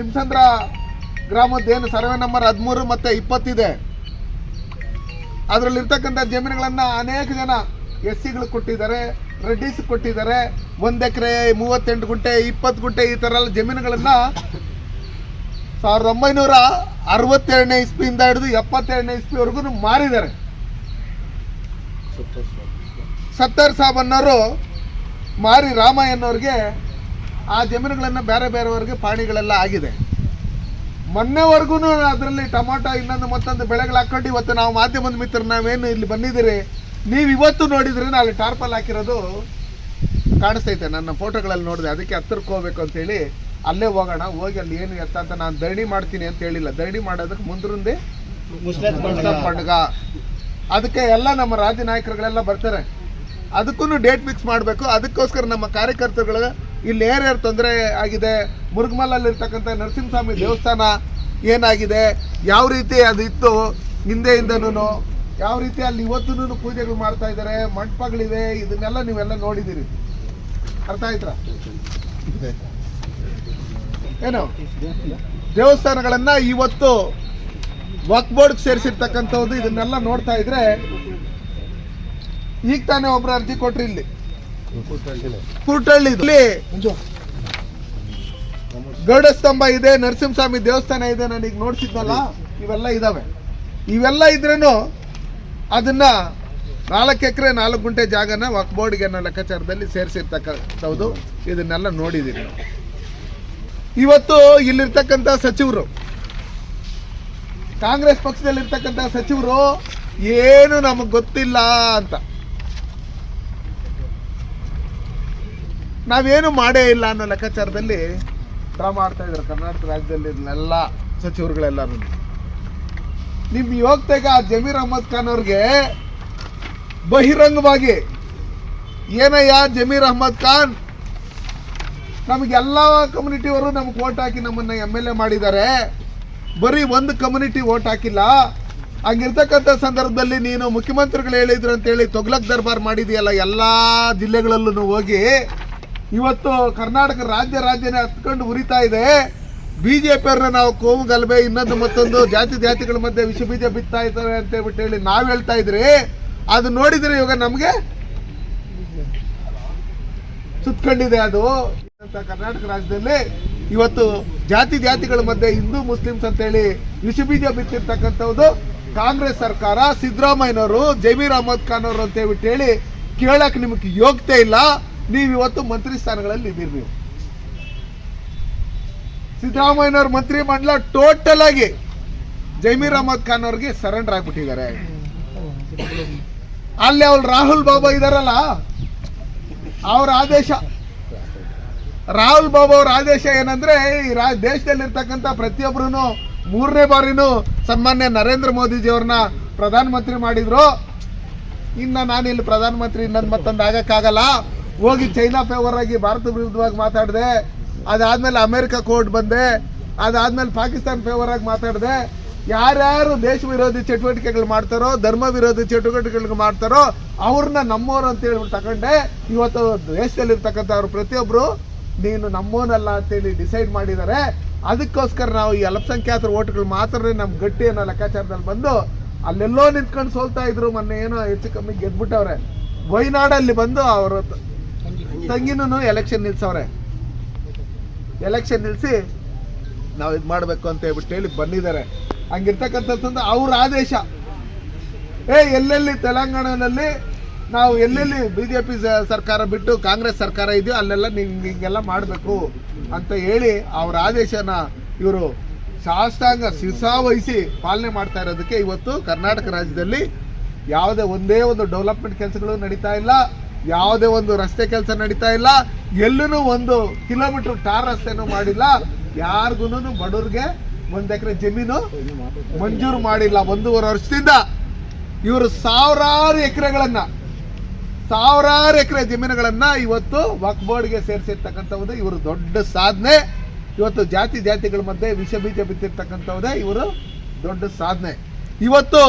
ಸಿಂಸಂದ್ರ ಗ್ರಾಮದ ಏನು? Survey number ಹದಿಮೂರು ಮತ್ತೆ ಇಪ್ಪತ್ತಿದೆ. ಅದರಲ್ಲಿರ್ತಕ್ಕಂಥ ಜಮೀನುಗಳನ್ನು ಅನೇಕ ಜನ ಎಸ್ ಸಿಗಳು ಕೊಟ್ಟಿದ್ದಾರೆ, ರೆಡ್ಡಿಸ್ ಕೊಟ್ಟಿದ್ದಾರೆ. ಒಂದು ಎಕರೆ ಮೂವತ್ತೆಂಟು ಗುಂಟೆ, ಇಪ್ಪತ್ತು ಗುಂಟೆ ಈ ಥರ ಎಲ್ಲ ಜಮೀನುಗಳನ್ನು ಸಾವಿರದ ಒಂಬೈನೂರ ಅರವತ್ತೆರಡನೇ ಇಸ್ಪಿಯಿಂದ ಹಿಡಿದು ಎಪ್ಪತ್ತೆರಡನೇ ಇಸ್ಪಿವರೆಗೂ ಮಾರಿದ್ದಾರೆ. ಸತ್ತರ್ ಸಾಬ್ ಅನ್ನೋರು ಮಾರಿ ರಾಮಯ್ಯನವ್ರಿಗೆ ಆ ಜಮೀನುಗಳನ್ನು ಬೇರೆ ಬೇರೆಯವ್ರಿಗೆ ಪಾಣಿಗಳೆಲ್ಲ ಆಗಿದೆ. ಮೊನ್ನೆವರೆಗೂ ಅದರಲ್ಲಿ ಟೊಮೊಟೊ ಇನ್ನೊಂದು ಮತ್ತೊಂದು ಬೆಳೆಗಳು ಹಾಕ್ಕೊಂಡು ಇವತ್ತು ನಾವು ಮಾಧ್ಯಮದ ಮಿತ್ರರು ನಾವೇನು ಇಲ್ಲಿ ಬಂದಿದ್ದೀರಿ ನೀವು ಇವತ್ತು ನೋಡಿದ್ರೆ ಅಲ್ಲಿ ಟಾರ್ಪಲ್ ಹಾಕಿರೋದು ಕಾಣಿಸ್ತೈತೆ ನನ್ನ ಫೋಟೋಗಳಲ್ಲಿ ನೋಡಿದೆ. ಅದಕ್ಕೆ ಹತ್ತಿರಕ್ಕೆ ಹೋಗ್ಬೇಕು ಅಂತೇಳಿ ಅಲ್ಲೇ ಹೋಗೋಣ ಹೋಗಿ ಅಲ್ಲಿ ಏನು ಎತ್ತ ಅಂತ ನಾನು ದರಣಿ ಮಾಡ್ತೀನಿ ಅಂತ ಹೇಳಿಲ್ಲ. ಧರಣಿ ಮಾಡೋದಕ್ಕೆ ಮುಂದ್ರಂದೆ ಪಂಡಗ. ಅದಕ್ಕೆ ಎಲ್ಲ ನಮ್ಮ ರಾಜ್ಯ ನಾಯಕರುಗಳೆಲ್ಲ ಬರ್ತಾರೆ. ಅದಕ್ಕೂ ಡೇಟ್ ಫಿಕ್ಸ್ ಮಾಡಬೇಕು. ಅದಕ್ಕೋಸ್ಕರ ನಮ್ಮ ಕಾರ್ಯಕರ್ತರುಗಳು ಇಲ್ಲಿ ಏರ್ಯಾರು ತೊಂದರೆ ಆಗಿದೆ? ಮುರುಗಮಲ್ಲಲ್ಲಿರ್ತಕ್ಕಂಥ ನರಸಿಂಹಸ್ವಾಮಿ ದೇವಸ್ಥಾನ ಏನಾಗಿದೆ? ಯಾವ ರೀತಿ ಅದು ಇತ್ತು ಹಿಂದೆಯಿಂದನೂ ಯಾವ ರೀತಿ ಅಲ್ಲಿ ಇವತ್ತೂ ಪೂಜೆಗಳು ಮಾಡ್ತಾ ಇದ್ದಾರೆ? ಮಂಟಪಗಳಿವೆ? ಇದನ್ನೆಲ್ಲ ನೀವೆಲ್ಲ ನೋಡಿದ್ದೀರಿ. ಅರ್ಥ ಆಯ್ತಾ? ಏನು? ದೇವಸ್ಥಾನಗಳನ್ನ ಇವತ್ತು ವಕ್ ಬೋರ್ಡ್ ಸೇರಿಸಿರ್ತಕ್ಕಂಥದ್ದು ಇದನ್ನೆಲ್ಲ ನೋಡ್ತಾ ಇದ್ರೆ ಈಗ ತಾನೇ ಒಬ್ರು ಅರ್ಜಿ ಕೊಟ್ರಿ ಇಲ್ಲಿ. ಇಲ್ಲಿ ಗರುಡ ಸ್ತಂಭ ಇದೆ, ನರಸಿಂಹಸ್ವಾಮಿ ದೇವಸ್ಥಾನ ಇದೆ, ನಾನು ಈಗ ನೋಡ್ತಿದ್ನಲ್ಲ ಇವೆಲ್ಲ ಇದಾವೆ. ಇವೆಲ್ಲ ಇದ್ರೂ ಅದನ್ನ ನಾಲ್ಕು ಎಕರೆ, ನಾಲ್ಕು ಗುಂಟೆ ಜಾಗನ ವಕ್ ಬೋರ್ಡ್ಗೆ ಅನ್ನೋ ಲೆಕ್ಕಾಚಾರದಲ್ಲಿ ಸೇರಿಸಿರ್ತಕ್ಕಂಥದ್ದು ಇದನ್ನೆಲ್ಲ ನೋಡಿದ್ದೀವಿ ನಾವು. ಇವತ್ತು ಇಲ್ಲಿರ್ತಕ್ಕಂಥ ಸಚಿವರು, ಕಾಂಗ್ರೆಸ್ ಪಕ್ಷದಲ್ಲಿರ್ತಕ್ಕಂಥ ಸಚಿವರು, ಏನು ನಮಗೆ ಗೊತ್ತಿಲ್ಲ ಅಂತ. ನಾವೇನು ಮಾಡೇ ಇಲ್ಲ ಅನ್ನೋ ಲೆಕ್ಕಾಚಾರದಲ್ಲಿ ಡ್ರಾ ಮಾಡ್ತಾ ಇದ್ದಾರೆ ಕರ್ನಾಟಕ ರಾಜ್ಯದಲ್ಲಿ ಇದನ್ನೆಲ್ಲ ಸಚಿವರುಗಳೆಲ್ಲರೂ ನಿಮ್ಮ ಯೋಗ್ಯತೆಗೆ ಆ ಜಮೀರ್ ಅಹಮದ್ ಖಾನ್ ಅವ್ರಿಗೆ ಬಹಿರಂಗವಾಗಿ ಏನಯ್ಯ ಜಮೀರ್ ಅಹಮದ್ ಖಾನ್? ನಮಗೆಲ್ಲ ಕಮ್ಯುನಿಟಿಯವರು ನಮ್ಗೆ ಓಟ್ ಹಾಕಿ ನಮ್ಮನ್ನ ಎಂ ಎಲ್ ಎ ಮಾಡಿದ್ದಾರೆ. ಬರೀ ಒಂದು ಕಮ್ಯುನಿಟಿ ಓಟ್ ಹಾಕಿಲ್ಲ. ಹಂಗಿರ್ತಕ್ಕಂಥ ಸಂದರ್ಭದಲ್ಲಿ ನೀನು ಮುಖ್ಯಮಂತ್ರಿಗಳು ಹೇಳಿದ್ರು ಅಂತೇಳಿ ತೊಗಲಕ್ ದರ್ಬಾರ್ ಮಾಡಿದೆಯಲ್ಲ ಎಲ್ಲ ಜಿಲ್ಲೆಗಳಲ್ಲೂ ಹೋಗಿ ಇವತ್ತು ಕರ್ನಾಟಕ ರಾಜ್ಯ ರಾಜ್ಯನೇ ಹತ್ಕೊಂಡು ಉರಿತಾ ಇದೆ. ಬಿ ಜೆ ಪಿಯವ್ರನ್ನ ನಾವು ಕೋಮು ಗಲಭೆ, ಇನ್ನೊಂದು ಮತ್ತೊಂದು ಜಾತಿ ಜಾತಿಗಳ ಮಧ್ಯೆ ವಿಷ ಬೀಜ ಬಿತ್ತಾ ಇದ್ದಾರೆ ಅಂತ ಹೇಳ್ಬಿಟ್ಟು ಹೇಳಿ ನಾವು ಹೇಳ್ತಾ ಇದ್ರಿ. ಅದು ನೋಡಿದ್ರೆ ಇವಾಗ ನಮಗೆ ಸುತ್ಕೊಂಡಿದೆ ಅದು. ಕರ್ನಾಟಕ ರಾಜ್ಯದಲ್ಲಿ ಇವತ್ತು ಜಾತಿ ಜಾತಿಗಳ ಮಧ್ಯೆ ಹಿಂದೂ ಮುಸ್ಲಿಮ್ಸ್ ಅಂತೇಳಿ ವಿಷಬೀಜ ಬಿತ್ತಿರ್ತಕ್ಕಂಥದ್ದು ಕಾಂಗ್ರೆಸ್ ಸರ್ಕಾರ, ಸಿದ್ದರಾಮಯ್ಯನವರು, ಜಮೀರ್ ಅಹಮದ್ ಖಾನ್ ಅವರು ಅಂತ ಹೇಳ್ಬಿಟ್ಟು ಹೇಳಿ ಕೇಳಕ್ಕೆ ನಿಮಗೆ ಯೋಗ್ಯತೆ ಇಲ್ಲ. ನೀವು ಇವತ್ತು ಮಂತ್ರಿ ಸ್ಥಾನಗಳಲ್ಲಿ ಇದ್ದೀರಿ ನೀವು. ಸಿದ್ದರಾಮಯ್ಯನವ್ರ ಮಂತ್ರಿ ಮಂಡಲ ಟೋಟಲ್ ಆಗಿ ಜಮೀರ್ ಅಹಮದ್ ಖಾನ್ ಅವ್ರಿಗೆ ಸರೆಂಡರ್ ಆಗ್ಬಿಟ್ಟಿದ್ದಾರೆ. ಅಲ್ಲಿ ಅವ್ರು ರಾಹುಲ್ ಬಾಬಾ ಇದಾರಲ್ಲ, ಅವ್ರ ಆದೇಶ. ರಾಹುಲ್ ಬಾಬಾ ಅವ್ರ ಆದೇಶ ಏನಂದ್ರೆ, ಈ ರಾ, ದೇಶದಲ್ಲಿರ್ತಕ್ಕಂಥ ಪ್ರತಿಯೊಬ್ಬರು ಮೂರನೇ ಬಾರಿನೂ ಸನ್ಮಾನ್ಯ ನರೇಂದ್ರ ಮೋದಿಜಿಯವ್ರನ್ನ ಪ್ರಧಾನಮಂತ್ರಿ ಮಾಡಿದ್ರು. ಇನ್ನ ನಾನಿಲ್ಲಿ ಪ್ರಧಾನಮಂತ್ರಿ ಇನ್ನೊಂದು ಮತ್ತೊಂದು ಆಗಕ್ಕಾಗಲ್ಲ. ಹೋಗಿ ಚೈನಾ ಫೇವರ್ ಆಗಿ ಭಾರತ ವಿರುದ್ಧವಾಗಿ ಮಾತಾಡಿದೆ, ಅದಾದ್ಮೇಲೆ ಅಮೆರಿಕ ಕೋರ್ಟ್ ಬಂದೆ, ಅದಾದ್ಮೇಲೆ ಪಾಕಿಸ್ತಾನ ಫೇವರ್ ಆಗಿ ಮಾತಾಡಿದೆ. ಯಾರ್ಯಾರು ದೇಶ ವಿರೋಧಿ ಚಟುವಟಿಕೆಗಳು ಮಾಡ್ತಾರೋ, ಧರ್ಮ ವಿರೋಧಿ ಚಟುವಟಿಕೆಗಳು ಮಾಡ್ತಾರೋ, ಅವ್ರನ್ನ ನಮ್ಮೋರು ಅಂತ ಹೇಳ್ಬಿಟ್ಟು ತಗೊಂಡೆ. ಇವತ್ತು ದೇಶದಲ್ಲಿರ್ತಕ್ಕಂಥವ್ರು ಪ್ರತಿಯೊಬ್ಬರು ನೀನು ನಮ್ಮೋನಲ್ಲ ಅಂತೇಳಿ ಡಿಸೈಡ್ ಮಾಡಿದ್ದಾರೆ. ಅದಕ್ಕೋಸ್ಕರ ನಾವು ಈ ಅಲ್ಪಸಂಖ್ಯಾತರ ಓಟ್ಗಳು ಮಾತ್ರ ನಮ್ಮ ಗಟ್ಟಿ ಅನ್ನೋ ಲೆಕ್ಕಾಚಾರದಲ್ಲಿ ಬಂದು, ಅಲ್ಲೆಲ್ಲೋ ನಿಂತ್ಕೊಂಡು ಸೋಲ್ತಾ ಇದ್ರು ಮೊನ್ನೆ ಏನೋ ಹೆಚ್ಚು ಕಮ್ಮಿ ಗೆದ್ಬಿಟ್ಟವ್ರೆ. ವೈನಾಡಲ್ಲಿ ಬಂದು ಅವರ ತಂಗಿನೂ ಎಲೆಕ್ಷನ್ ನಿಲ್ಸವ್ರೆ. ಎಲೆಕ್ಷನ್ ನಿಲ್ಲಿಸಿ ನಾವು ಇದು ಮಾಡಬೇಕು ಅಂತ ಹೇಳ್ಬಿಟ್ಟು ಹೇಳಿ ಬಂದಿದ್ದಾರೆ. ಹಂಗಿರ್ತಕ್ಕಂಥದ್ದು ಅವ್ರ ಆದೇಶ. ಏ, ಎಲ್ಲೆಲ್ಲಿ ತೆಲಂಗಾಣದಲ್ಲಿ ನಾವು ಎಲ್ಲೆಲ್ಲಿ ಬಿ ಜೆ ಪಿ ಸರ್ಕಾರ ಬಿಟ್ಟು ಕಾಂಗ್ರೆಸ್ ಸರ್ಕಾರ ಇದೆಯೋ ಅಲ್ಲೆಲ್ಲ ನೀವು ಹಿಂಗೆಲ್ಲ ಮಾಡಬೇಕು ಅಂತ ಹೇಳಿ ಅವ್ರ ಆದೇಶನ ಇವರು ಸಾಷ್ಟಾಂಗ ಶಿರ್ಸಾವಹಿಸಿ ಪಾಲನೆ ಮಾಡ್ತಾ ಇರೋದಕ್ಕೆ ಇವತ್ತು ಕರ್ನಾಟಕ ರಾಜ್ಯದಲ್ಲಿ ಯಾವುದೇ ಒಂದೇ ಒಂದು ಡೆವಲಪ್ಮೆಂಟ್ ಕೆಲಸಗಳು ನಡೀತಾ ಇಲ್ಲ. ಯಾವುದೇ ಒಂದು ರಸ್ತೆ ಕೆಲಸ ನಡೀತಾ ಇಲ್ಲ ಎಲ್ಲೂ ಒಂದು ಕಿಲೋಮೀಟರ್ ಟಾರ್ ರಸ್ತೆನೂ ಮಾಡಿಲ್ಲ. ಯಾರಿಗೂ ಬಡವ್ರಿಗೆ ಒಂದು ಎಕರೆ ಜಮೀನು ಮಂಜೂರು ಮಾಡಿಲ್ಲ ಒಂದೂವರೆ ವರ್ಷದಿಂದ. ಇವರು ಸಾವಿರಾರು ಎಕರೆಗಳನ್ನ, ಸಾವಿರಾರು ಎಕರೆ ಜಮೀನುಗಳನ್ನ ಇವತ್ತು ವಕ್ ಬೋರ್ಡ್ಗೆ ಸೇರಿಸಿರ್ತಕ್ಕಂಥದ್ದು ಇವರು ದೊಡ್ಡ ಸಾಧನೆ. ಇವತ್ತು ಜಾತಿ ಜಾತಿಗಳ ಮಧ್ಯೆ ವಿಷ ಬೀಜ ಬಿತ್ತಿರ್ತಕ್ಕಂಥವುದೇ ಇವರು ದೊಡ್ಡ ಸಾಧನೆ. ಇವತ್ತು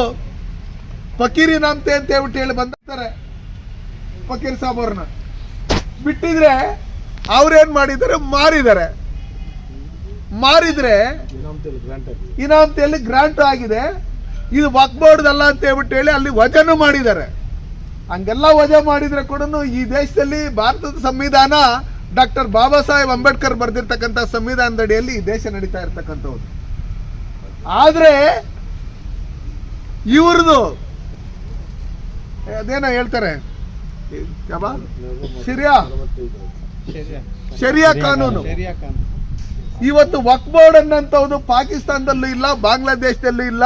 ಫಕೀರಿ ನಾಮ್ತೆ ಅಂತ ಹೇಳ್ಬಿಟ್ಟು ಹೇಳಿ ಬಂದಿರ್ತಾರೆ. ಫಕೀರ್ ಸಾಬ್ ಅವ್ರನ್ನ. ಬಿಟ್ಟಿದ್ರೆ ಅವ್ರೇನ್ ಮಾಡಿದ್ದಾರೆ? ಮಾರಿದ್ದಾರೆ. ಮಾರಿದ್ರೆ ಇನಾಮತಿಯಲ್ಲಿ ಗ್ರಾಂಟ್ ಆಗಿದೆ. ಇದು ವಕ್ ಬೋರ್ಡ್ದಲ್ಲ ಅಂತ ಹೇಳ್ಬಿಟ್ಟು ಹೇಳಿ ಅಲ್ಲಿ ವಜನೂ ಮಾಡಿದ್ದಾರೆ. ಹಂಗೆಲ್ಲ ವಜಾ ಮಾಡಿದ್ರೆ ಕೂಡ ಈ ದೇಶದಲ್ಲಿ ಭಾರತದ ಸಂವಿಧಾನ ಡಾಕ್ಟರ್ ಬಾಬಾ ಸಾಹೇಬ್ ಅಂಬೇಡ್ಕರ್ ಬರೆದಿರ್ತಕ್ಕಂಥ ಸಂವಿಧಾನದಡಿಯಲ್ಲಿ ಈ ದೇಶ ನಡೀತಾ ಇರ್ತಕ್ಕಂಥವ್ರು ಆದ್ರೆ ಇವ್ರದು, ಅದೇನೋ ಹೇಳ್ತಾರೆ ಸಿರಿಯಾ ಶರಿಯಾ ಕಾನೂನು ಇವತ್ತು ವಕ್ ಬೋರ್ಡ್ ಅನ್ನಂಥದ್ದು ಪಾಕಿಸ್ತಾನದಲ್ಲೂ ಇಲ್ಲ, ಬಾಂಗ್ಲಾದೇಶದಲ್ಲೂ ಇಲ್ಲ,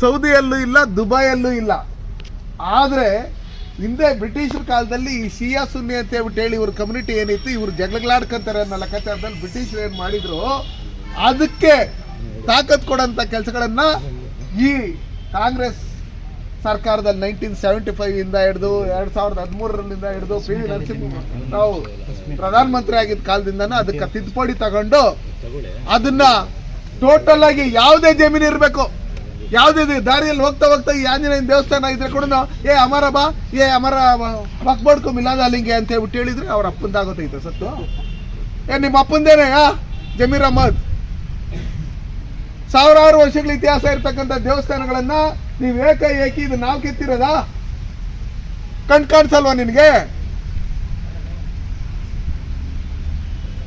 ಸೌದಿಯಲ್ಲೂ ಇಲ್ಲ, ದುಬೈಯಲ್ಲೂ ಇಲ್ಲ. ಆದರೆ, ಹಿಂದೆ ಬ್ರಿಟಿಷರ ಕಾಲದಲ್ಲಿ ಈ ಶಿಯಾ ಸುನ್ನಿ ಅಂತ ಹೇಳ್ಬಿಟ್ಟು ಹೇಳಿ ಇವ್ರ ಕಮ್ಯುನಿಟಿ ಏನಿತ್ತು, ಇವ್ರು ಜಗಳಗಳಾಡ್ಕೊಂತಾರೆ ಅನ್ನೋ ಲೆಕ್ಕಾಚಾರದಲ್ಲಿ ಬ್ರಿಟಿಷರು ಏನು ಮಾಡಿದ್ರು, ಅದಕ್ಕೆ ತಾಕತ್ ಕೊಡೋಂಥ ಕೆಲಸಗಳನ್ನ ಈ ಕಾಂಗ್ರೆಸ್ ಸರ್ಕಾರದಲ್ಲಿ ನೈನ್ಟೀನ್ ಸೆವೆಂಟಿ ಫೈವ್ ಇಂದ ಹಿಡಿದು ಎರಡ್ ಸಾವಿರದ ಹದಿಮೂರರಿಂದ ಹಿಡಿದು ಪಿ ವಿ ನರಸಿಂಹ ನಾವು ಪ್ರಧಾನಮಂತ್ರಿ ಆಗಿದ್ದ ಕಾಲದಿಂದನೂ ಅದಕ್ಕೆ ತಿದ್ದುಪಡಿ ತಗೊಂಡು ಅದನ್ನ ಟೋಟಲ್ ಆಗಿ ಯಾವುದೇ ಜಮೀನು ಇರಬೇಕು. ಯಾವುದೇ ದಾರಿಯಲ್ಲಿ ಹೋಗ್ತಾ ಹೋಗ್ತಾ ಈ ಆಂಜನೇಯನ ದೇವಸ್ಥಾನ ಇದ್ರೆ ಕೂಡ ಏ ಅಮರ ಬಾ, ಏ ಅಮರ ಮಕ್ಬಡ್ಕೊ ಮಿಲಾದ ಲಿಂಗೆ ಅಂತ ಹೇಳ್ಬಿಟ್ಟು ಹೇಳಿದ್ರೆ ಅವ್ರ ಅಪ್ಪಂದಾಗೋತೈತೆ ಸತ್ತು. ಏ, ನಿಮ್ಮ ಅಪ್ಪಂದೇನೆ ಯಾ ಜಮೀರ್ ಅಹಮದ್? ಸಾವಿರಾರು ವರ್ಷಗಳ ಇತಿಹಾಸ ಇರ್ತಕ್ಕಂಥ ದೇವಸ್ಥಾನಗಳನ್ನ ನೀವು ಏಕ ಏಕಿ ಇದು ನಾವು ಕೆತ್ತಿರೋದ? ಕಣ್ ಕಾಣಿಸಲ್ವಾ ನಿನಗೆ?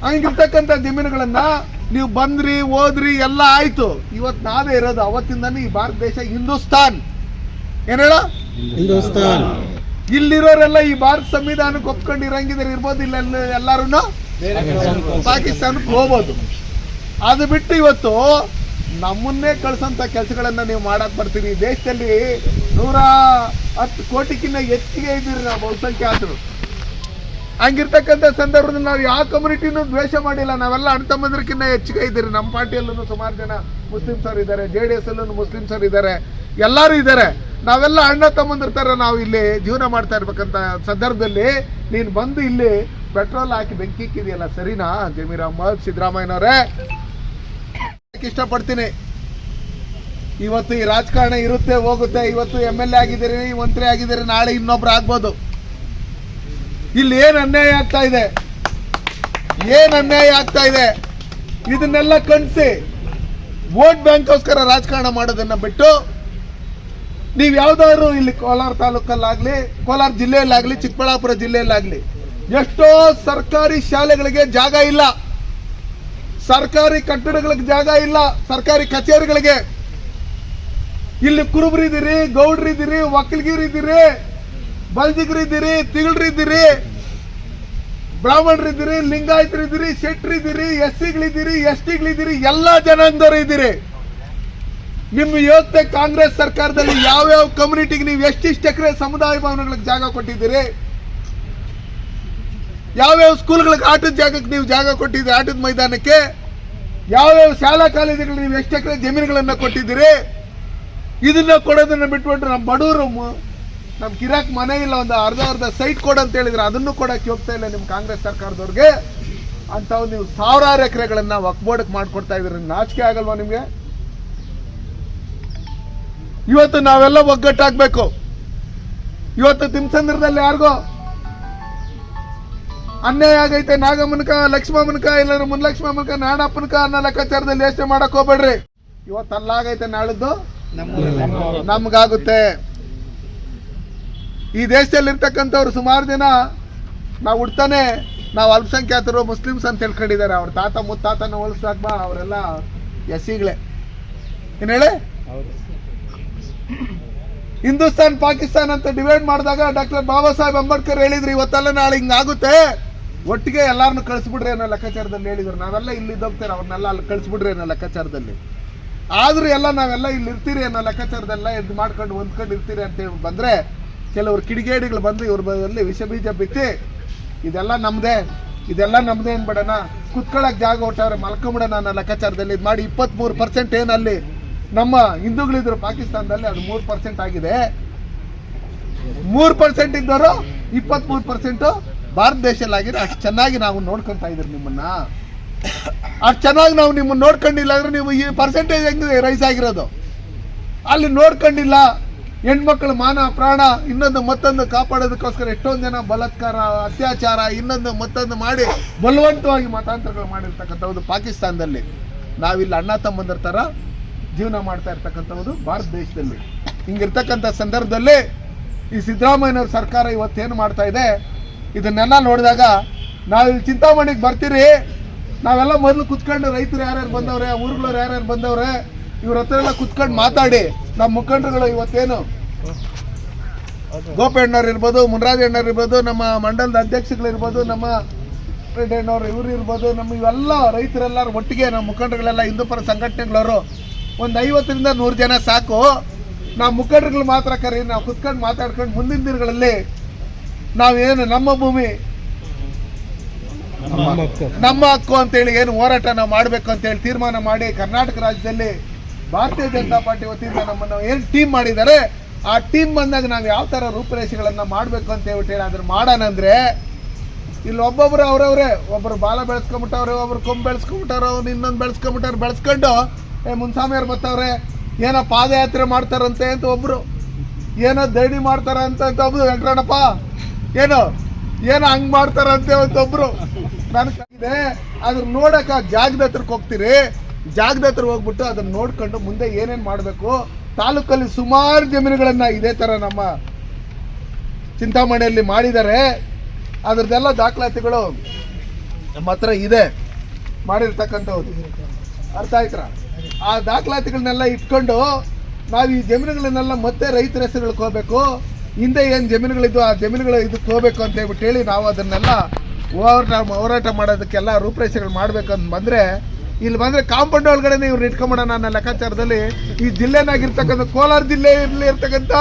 ಹಂಗಿರ್ತಕ್ಕಂಥ ಜಮೀನುಗಳನ್ನ ನೀವು ಬಂದ್ರಿ ಹೋದ್ರಿ ಎಲ್ಲ ಆಯ್ತು. ಇವತ್ತು ನಾವೇ ಇರೋದು ಅವತ್ತಿಂದ ಈ ಭಾರತ ದೇಶ ಹಿಂದೂಸ್ತಾನ್. ಏನ್ ಹೇಳ? ಹಿಂದೂಸ್ತಾನ್. ಇಲ್ಲಿರೋರೆಲ್ಲ ಈ ಭಾರತ ಸಂವಿಧಾನಕ್ಕೆ ಒಪ್ಕೊಂಡು ಇರಂಗಿದ್ರೆ ಇರ್ಬೋದು ಇಲ್ಲ ಎಲ್ಲಾರು ಪಾಕಿಸ್ತಾನಕ್ಕೆ ಹೋಗ್ಬೋದು. ಅದು ಬಿಟ್ಟು ಇವತ್ತು ನಮ್ಮನ್ನೇ ಕಳ್ಸೋಂಥ ಕೆಲಸಗಳನ್ನು ನೀವು ಮಾಡಕ್ಕೆ ಬರ್ತೀರಿ. ದೇಶದಲ್ಲಿ ನೂರ ಹತ್ತು ಕೋಟಿಗಿನ್ನ ಹೆಚ್ಚಿಗೆ ಇದ್ದೀರಿ ನಾವು ಬಹುಸಂಖ್ಯಾತರು ಹಂಗಿರ್ತಕ್ಕಂಥ ಸಂದರ್ಭದಲ್ಲಿ ನಾವು ಯಾವ ಕಮ್ಯುನಿಟಿನೂ ದ್ವೇಷ ಮಾಡಿಲ್ಲ. ನಾವೆಲ್ಲ ಅಣ್ಣ ತಮ್ಮಂದ್ರಕ್ಕಿಂತ ಹೆಚ್ಚಿಗೆ ಇದ್ದೀರಿ. ನಮ್ಮ ಪಾರ್ಟಿಯಲ್ಲೂ ಸುಮಾರು ಜನ ಮುಸ್ಲಿಮ್ಸ್ ಸರ್ ಇದ್ದಾರೆ. ಜೆ ಡಿ ಎಸ್ ಅಲ್ಲೂ ಮುಸ್ಲಿಮ್ಸ್ ಸರ್ ಇದ್ದಾರೆ. ಎಲ್ಲರೂ ಇದ್ದಾರೆ. ನಾವೆಲ್ಲ ಅಣ್ಣ ತಮ್ಮಂದ್ರ ನಾವು ಇಲ್ಲಿ ಜೀವನ ಮಾಡ್ತಾ ಇರ್ಬೇಕಂತ ಸಂದರ್ಭದಲ್ಲಿ ನೀನು ಬಂದು ಇಲ್ಲಿ ಪೆಟ್ರೋಲ್ ಹಾಕಿ ಬೆಂಕಿ ಇಕ್ಕಿದೆಯಲ್ಲ, ಸರಿನಾ? ಜಮೀರ್ ಅಹಮದ್, ಸಿದ್ದರಾಮಯ್ಯನವರೇ? ಇಷ್ಟಪಡ್ತೀನಿ. ಇವತ್ತು ಈ ರಾಜಕಾರಣ ಇರುತ್ತೆ, ಹೋಗುತ್ತೆ. ಇವತ್ತು ಎಂ ಎಲ್ ಎ ಆಗಿದ್ದೀರಿ, ಮಂತ್ರಿ ಆಗಿದ್ದೀರಿ, ನಾಳೆ ಇನ್ನೊಬ್ರು ಆಗ್ಬೋದು. ಇಲ್ಲಿ ಏನ್ ಅನ್ಯಾಯ ಆಗ್ತಾ ಇದೆ? ಏನ್ ಅನ್ಯಾಯ ಆಗ್ತಾ ಇದೆ? ಇದನ್ನೆಲ್ಲ ಕಣ್ಸಿ. ವೋಟ್ ಬ್ಯಾಂಕ್ಗೋಸ್ಕರ ರಾಜಕಾರಣ ಮಾಡೋದನ್ನ ಬಿಟ್ಟು, ನೀವು ಯಾವ್ದಾದ್ರು ಇಲ್ಲಿ ಕೋಲಾರ ತಾಲೂಕಲ್ಲಾಗಲಿ, ಕೋಲಾರ ಜಿಲ್ಲೆಯಲ್ಲಾಗಲಿ, ಚಿಕ್ಕಬಳ್ಳಾಪುರ ಜಿಲ್ಲೆಯಲ್ಲಾಗ್ಲಿ, ಎಷ್ಟೋ ಸರ್ಕಾರಿ ಶಾಲೆಗಳಿಗೆ ಜಾಗ ಇಲ್ಲ. ಸರ್ಕಾರಿ ಕಟ್ಟಡಗಳಿಗೆ ಜಾಗ ಇಲ್ಲ. ಸರ್ಕಾರಿ ಕಚೇರಿಗಳಿಗೆ. ಇಲ್ಲಿ ಕುರುಬರಿದ್ದೀರಿ, ಗೌಡ್ರಿದ್ದೀರಿ ಬ್ರಾಹ್ಮಣರು ಬಲ್ಜಿಗರಿದ್ದೀರಿ ಲಿಂಗಾಯತರು ಬ್ರಾಹ್ಮಣರಿದ್ದೀರಿ, ಲಿಂಗಾಯತರಿದ್ದೀರಿ, ಶೆಟ್ರಿದ್ದೀರಿ ಎಸ್ ಸಿಗಳಿದ್ದೀರಿ ಎಸ್ ಟಿಗಳಿದ್ದೀರಿ ಎಲ್ಲ ಜನಾಂಗದವರು ಇದ್ದೀರಿ. ನಿಮ್ಮ ಯೋಗ್ಯತೆ ಕಾಂಗ್ರೆಸ್ ಸರ್ಕಾರದಲ್ಲಿ ಯಾವ್ಯಾವ ಕಮ್ಯುನಿಟಿಗೆ ನೀವು ಎಷ್ಟಿಷ್ಟು ಎಕರೆ ಸಮುದಾಯ ಭವನಗಳಿಗೆ ಜಾಗ ಕೊಟ್ಟಿದ್ದೀರಿ? ಯಾವ್ಯಾವ ಸ್ಕೂಲ್ಗಳಿಗೆ ಆಟದ ಜಾಗಕ್ಕೆ ನೀವು ಜಾಗ ಕೊಟ್ಟಿದ್ದೀರಿ ಆಟದ ಮೈದಾನಕ್ಕೆ? ಯಾವ್ಯಾವ ಶಾಲಾ ಕಾಲೇಜುಗಳು ನೀವು ಎಷ್ಟು ಎಕರೆ ಜಮೀನುಗಳನ್ನು ಕೊಟ್ಟಿದ್ದೀರಿ? ಇದನ್ನ ಕೊಡೋದನ್ನ ಬಿಟ್ಬಿಟ್ರೆ ನಮ್ಮ ಬಡವರು ನಮ್ಮ ಕಿರಾಕ್ ಮನೆ ಇಲ್ಲ, ಒಂದು ಅರ್ಧ ಅರ್ಧ ಸೈಟ್ ಕೊಡು ಅಂತ ಹೇಳಿದ್ರೆ ಅದನ್ನು ಕೊಡಕ್ಕೆ ಹೋಗ್ತಾ ಇಲ್ಲ ನಿಮ್ಮ ಕಾಂಗ್ರೆಸ್ ಸರ್ಕಾರದವ್ರಿಗೆ. ಅಂಥವು ನೀವು ಸಾವಿರಾರು ಎಕರೆಗಳನ್ನ ವಕ್ಬೋರ್ಡಕ್ಕೆ ಮಾಡ್ಕೊಡ್ತಾ ಇದ್ರೆ ನಾಚಿಕೆ ಆಗಲ್ವಾ ನಿಮಗೆ? ಇವತ್ತು ನಾವೆಲ್ಲ ಒಗ್ಗಟ್ಟಾಗಬೇಕು. ಇವತ್ತು ತಿಮ್ಸಂದ್ರದಲ್ಲಿ ಯಾರಿಗೋ ಅನ್ಯಾಯ ಆಗೈತೆ ನಾಗಮ್ಮನಕ, ಲಕ್ಷ್ಮಮ್ಮನಕ, ಇಲ್ಲಾಂದ್ರೆ ಮುನ್ಲಕ್ಷ್ಮಮ್ಮನಕ, ನಾಡಪ್ಪನಕ ಅನ್ನೋ ಲೆಕ್ಕಾಚಾರದಲ್ಲಿ ಯೋಚನೆ ಮಾಡಕ್ ಹೋಗ್ಬೇಡ್ರಿ. ಇವತ್ತು ಅಲ್ಲಾಗೈತೆ ನಾಳಿದ್ದು, ನಮ್ಗಾಗುತ್ತೆ. ಈ ದೇಶದಲ್ಲಿ ಇರ್ತಕ್ಕಂಥವ್ರು ಸುಮಾರು ಜನ ನಾವು ಹುಡ್ತಾನೆ, ನಾವು ಅಲ್ಪಸಂಖ್ಯಾತರು, ಮುಸ್ಲಿಮ್ಸ್ ಅಂತ ಹೇಳ್ಕೊಂಡಿದ್ದಾರೆ. ಅವ್ರ ತಾತ ಮುತ್ತಾತನ ಹೋಲಿಸ್ದಾಗ ಅವರೆಲ್ಲ ಎಸ್ಸಿಗಳೇ. ಏನು ಹೇಳಿ? ಹಿಂದೂಸ್ತಾನ್, ಪಾಕಿಸ್ತಾನ್ ಅಂತ ಡಿವೈಡ್ ಮಾಡಿದಾಗ ಡಾಕ್ಟರ್ ಬಾಬಾ ಸಾಹೇಬ್ ಅಂಬೇಡ್ಕರ್ ಹೇಳಿದ್ರು, ಇವತ್ತಲ್ಲ ನಾಳೆ ಹಿಂಗಾಗುತ್ತೆ. ಒಟ್ಟಿಗೆ ಎಲ್ಲಾರನ್ನು ಕಳಿಸ್ಬಿಡ್ರಿ ಅನ್ನೋ ಲೆಕ್ಕಾಚಾರದಲ್ಲಿ ಹೇಳಿದ್ರು. ನಾವೆಲ್ಲ ಇಲ್ಲಿ ಹೋಗ್ತೇವೆ, ಅವ್ರನ್ನೆಲ್ಲ ಅಲ್ಲಿ ಕಳಿಸ್ಬಿಡ್ರಿ ಅನ್ನೋ ಲೆಕ್ಕಾಚಾರದಲ್ಲಿ. ಆದರೂ ಎಲ್ಲ ನಾವೆಲ್ಲ ಇಲ್ಲಿ ಇರ್ತೀರಿ ಅನ್ನೋ ಲೆಕ್ಕಾಚಾರದೆಲ್ಲ ಇದು ಮಾಡ್ಕೊಂಡು ಹೊಂದ್ಕೊಂಡು ಇರ್ತೀರಿ ಅಂತ ಬಂದರೆ, ಕೆಲವರು ಕಿಡಿಗೇಡಿಗಳು ಬಂದು ಇವ್ರ ಬದಲಲ್ಲಿ ವಿಷ ಬೀಜ ಬಿತ್ತಿ, ಇದೆಲ್ಲ ನಮ್ಮದೇ ಇದೆಲ್ಲ ನಮ್ದೇ ಏನ್ಬಿಡೋಣ ಕುತ್ಕೊಳ್ಳೋಕೆ ಜಾಗ ಹೊಟ್ಟವ್ರೆ ಮಲ್ಕೊಂಬಿಡೋಣ ಅನ್ನೋ ಲೆಕ್ಕಾಚಾರದಲ್ಲಿ ಇದು ಮಾಡಿ ಇಪ್ಪತ್ತ್ಮೂರು ಪರ್ಸೆಂಟ್ ಏನಲ್ಲಿ ನಮ್ಮ ಹಿಂದೂಗಳಿದ್ರು ಪಾಕಿಸ್ತಾನದಲ್ಲಿ ಅದು ಮೂರು ಪರ್ಸೆಂಟ್ ಆಗಿದೆ. ಮೂರು ಪರ್ಸೆಂಟ್ ಇದ್ದವರು ಇಪ್ಪತ್ತ್ಮೂರು ಪರ್ಸೆಂಟು ಭಾರತ ದೇಶದಲ್ಲಿ ಆಗಿದೆ ಅಷ್ಟು ಚೆನ್ನಾಗಿ ನಾವು ನೋಡ್ಕೊತಾ ಇದ್ರಿ ನಿಮ್ಮನ್ನ. ಅಷ್ಟು ಚೆನ್ನಾಗಿ ನಾವು ನಿಮ್ಮನ್ನ ನೋಡ್ಕೊಂಡಿಲ್ಲ ಅಂದ್ರೆ ನೀವು ಈ ಪರ್ಸೆಂಟೇಜ್ ಹೆಂಗೆ ರೈಸ್ ಆಗಿರೋದು? ಅಲ್ಲಿ ನೋಡ್ಕೊಂಡಿಲ್ಲ, ಹೆಣ್ಮಕ್ಳು ಮಾನ, ಪ್ರಾಣ, ಇನ್ನೊಂದು ಮತ್ತೊಂದು ಕಾಪಾಡೋದಕ್ಕೋಸ್ಕರ ಎಷ್ಟೊಂದು ಜನ ಬಲತ್ಕಾರ, ಅತ್ಯಾಚಾರ, ಇನ್ನೊಂದು ಮತ್ತೊಂದು ಮಾಡಿ ಬಲವಂತವಾಗಿ ಮತಾಂತರಗಳು ಮಾಡಿರ್ತಕ್ಕಂಥದ್ದು ಪಾಕಿಸ್ತಾನದಲ್ಲಿ. ನಾವಿಲ್ಲಿ ಅಣ್ಣ ತಮ್ಮಂದ್ರ ಥರ ಜೀವನ ಮಾಡ್ತಾ ಇರ್ತಕ್ಕಂಥದ್ದು ಭಾರತ ದೇಶದಲ್ಲಿ. ಹಿಂಗಿರ್ತಕ್ಕಂಥ ಸಂದರ್ಭದಲ್ಲಿ ಈ ಸಿದ್ದರಾಮಯ್ಯನವ್ರ ಸರ್ಕಾರ ಇವತ್ತೇನು ಮಾಡ್ತಾ ಇದೆ? ಇದನ್ನೆಲ್ಲ ನೋಡಿದಾಗ ನಾವು ಚಿಂತಾಮಣಿಗೆ ಬರ್ತೀರಿ. ನಾವೆಲ್ಲ ಮೊದಲು ಕುತ್ಕೊಂಡು ರೈತರು ಯಾರ್ಯಾರು ಬಂದವ್ರೆ, ಊರುಗಳವ್ರು ಯಾರ್ಯಾರು ಬಂದವ್ರೆ, ಇವ್ರ ಹತ್ರ ಎಲ್ಲ ಕುತ್ಕೊಂಡು ಮಾತಾಡಿ. ನಮ್ಮ ಮುಖಂಡರುಗಳು ಇವತ್ತೇನು? ಗೋಪಣ್ಣವ್ರು ಇರ್ಬೋದು, ಮುನ್ರಾಜ್ ಅಣ್ಣವ್ರು ಇರ್ಬೋದು, ನಮ್ಮ ಮಂಡಲದ ಅಧ್ಯಕ್ಷಗಳಿರ್ಬೋದು, ನಮ್ಮ ಅಣ್ಣವ್ರು ಇವ್ರು ಇರ್ಬೋದು, ನಮ್ಮ ಇವೆಲ್ಲ ರೈತರೆಲ್ಲರೂ ಒಟ್ಟಿಗೆ ನಮ್ಮ ಮುಖಂಡರುಗಳೆಲ್ಲ ಹಿಂದೂ ಪರ ಸಂಘಟನೆಗಳವರು ಒಂದು ಐವತ್ತರಿಂದ ನೂರು ಜನ ಸಾಕು. ನಾವು ಮುಖಂಡರುಗಳು ಮಾತ್ರ ಕರೀ ನಾವು ಕುತ್ಕೊಂಡು ಮಾತಾಡ್ಕೊಂಡು ಮುಂದಿನ ದಿನಗಳಲ್ಲಿ ನಾವೇನು ನಮ್ಮ ಭೂಮಿ? ನಮ್ಮ ಹಕ್ಕು. ಅಂತೇಳಿ ಏನು ಹೋರಾಟ ನಾವು ಮಾಡಬೇಕು ಅಂತೇಳಿ ತೀರ್ಮಾನ ಮಾಡಿ ಕರ್ನಾಟಕ ರಾಜ್ಯದಲ್ಲಿ ಭಾರತೀಯ ಜನತಾ ಪಾರ್ಟಿ ವತಿಯಿಂದ ನಮ್ಮನ್ನು ಏನು ಟೀಮ್ ಮಾಡಿದ್ದಾರೆ ಆ ಟೀಮ್ ಬಂದಾಗ ನಾವು ಯಾವ ಥರ ರೂಪುರೇಷೆಗಳನ್ನು ಮಾಡಬೇಕು ಅಂತ ಹೇಳ್ಬಿಟ್ಟು ಅದ್ರ ಮಾಡೋಣ ಅಂದರೆ ಇಲ್ಲಿ ಒಬ್ಬೊಬ್ರು ಅವ್ರವ್ರೆ ಒಬ್ಬರು ಬಾಲ ಬೆಳೆಸ್ಕೊಂಬಿಟ್ಟವ್ರೆ ಒಬ್ರು ಕೊಂಬು ಬೆಳೆಸ್ಕೊಂಬಿಟ್ಟವ್ರು ಅವ್ರು ಇನ್ನೊಂದು ಬೆಳೆಸ್ಕೊಂಬಿಟ್ಟವ್ರು ಬೆಳೆಸ್ಕೊಂಡು ಏ ಮುನ್ಸಾಮಿಯವ್ರು ಬರ್ತಾವ್ರೆ ಏನೋ ಪಾದಯಾತ್ರೆ ಮಾಡ್ತಾರಂತೆ ಅಂತ ಒಬ್ಬರು ಏನೋ ದೈಡಿ ಮಾಡ್ತಾರ ಅಂತ ಅಂತ ಒಬ್ರು ವೆಂಕಟಣ್ಣಪ್ಪ ಏನೋ ಏನೋ ಹಂಗ್ ಮಾಡ್ತಾರಂತೆ ಒಂದೊಬ್ರು. ನನಗೆ ಅದ್ರ ನೋಡಕ ಜಾಗದ ಹತ್ರಕ್ಕೆ ಹೋಗ್ತೀರಿ. ಜಾಗದ ಹತ್ರ ಹೋಗ್ಬಿಟ್ಟು ಅದನ್ನ ನೋಡ್ಕೊಂಡು ಮುಂದೆ ಏನೇನು ಮಾಡಬೇಕು? ತಾಲೂಕಲ್ಲಿ ಸುಮಾರು ಜಮೀನುಗಳನ್ನ ಇದೇ ಥರ ನಮ್ಮ ಚಿಂತಾಮಣಿಯಲ್ಲಿ ಮಾಡಿದ್ದಾರೆ. ಅದ್ರದ್ದೆಲ್ಲ ದಾಖಲಾತಿಗಳು ನಮ್ಮ ಹತ್ರ ಇದೆ. ಮಾಡಿರ್ತಕ್ಕಂಥವ್ರು. ಅರ್ಥ ಆಯ್ತರ ಆ ದಾಖಲಾತಿಗಳನ್ನೆಲ್ಲ ಇಟ್ಕೊಂಡು ನಾವು ಈ ಜಮೀನುಗಳನ್ನೆಲ್ಲ ಮತ್ತೆ ರೈತರ ಹೆಸರುಗಳಿಗೆ ಹೋಗ್ಬೇಕು. ಹಿಂದೆ ಏನು ಜಮೀನುಗಳಿದ್ದು ಆ ಜಮೀನುಗಳು ಇದಕ್ಕೆ ಹೋಗ್ಬೇಕು ಅಂತ ಹೇಳ್ಬಿಟ್ಟು ಹೇಳಿ ನಾವು ಅದನ್ನೆಲ್ಲ ಹೋರಾಟ ಹೋರಾಟ ಮಾಡೋದಕ್ಕೆಲ್ಲ ರೂಪರೇಷೆಗಳು ಮಾಡಬೇಕಂತ ಬಂದರೆ, ಇಲ್ಲಿ ಬಂದರೆ ಕಾಂಪೌಂಡ್ ಒಳಗಡೆ ಇವ್ರು ಇಟ್ಕೊಂಬಿಡೋಣ ನನ್ನ ಲೆಕ್ಕಾಚಾರದಲ್ಲಿ ಈ ಜಿಲ್ಲೆನಾಗಿರ್ತಕ್ಕಂಥ ಕೋಲಾರ ಜಿಲ್ಲೆಯಲ್ಲಿ ಇರ್ತಕ್ಕಂಥ